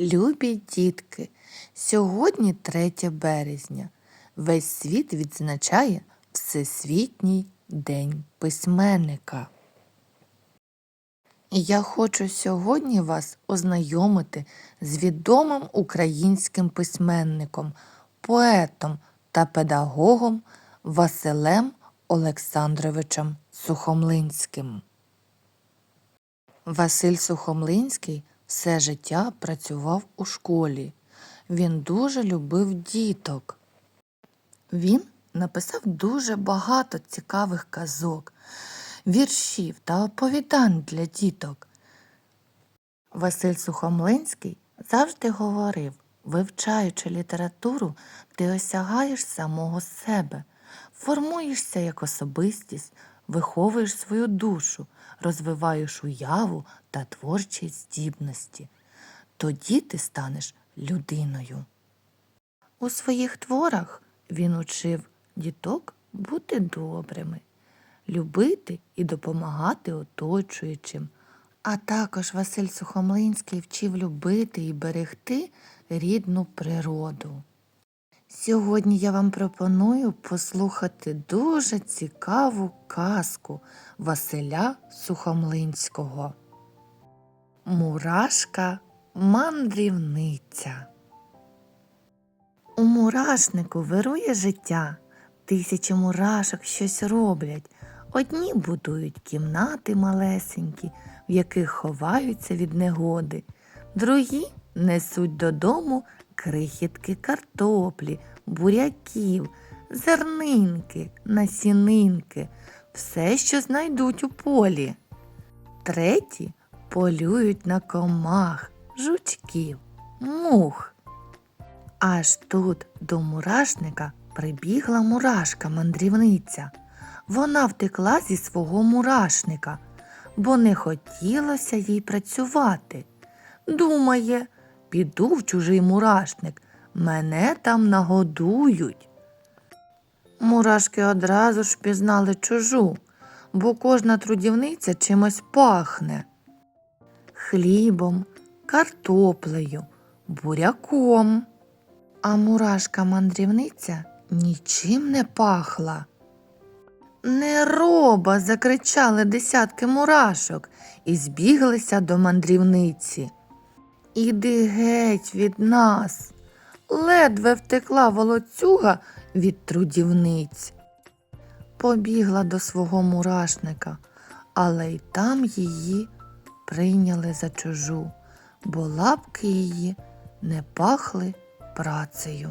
Любі дітки, сьогодні 3 березня. Весь світ відзначає Всесвітній день письменника. Я хочу сьогодні вас ознайомити з відомим українським письменником, поетом та педагогом Василем Олександровичем Сухомлинським. Василь Сухомлинський все життя працював у школі. Він дуже любив діток. Він написав дуже багато цікавих казок, віршів та оповідань для діток. Василь Сухомлинський завжди говорив, вивчаючи літературу, ти осягаєш самого себе, формуєшся як особистість, виховуєш свою душу, розвиваєш уяву та творчі здібності. Тоді ти станеш людиною. У своїх творах він учив діток бути добрими, любити і допомагати оточуючим. А також Василь Сухомлинський вчив любити і берегти рідну природу. Сьогодні я вам пропоную послухати дуже цікаву казку Василя Сухомлинського. Мурашка мандрівниця. У мурашнику вирує життя. Тисячі мурашок щось роблять. Одні будують кімнати малесенькі, в яких ховаються від негоди, другі несуть додому крихітки картоплі, буряків, зернинки, насінинки, все, що знайдуть у полі. Треті полюють на комах, жучків, мух. Аж тут до мурашника прибігла мурашка-мандрівниця. Вона втекла зі свого мурашника, бо не хотілося їй працювати. Думає, піду в чужий мурашник, мене там нагодують. Мурашки одразу ж пізнали чужу, бо кожна трудівниця чимось пахне хлібом, картоплею, буряком. А мурашка-мандрівниця нічим не пахла. Не роба. закричали десятки мурашок і збіглися до мандрівниці. Іди геть від нас. Ледве втекла волоцюга від трудівниць. Побігла до свого мурашника, але й там її прийняли за чужу, бо лапки її не пахли працею.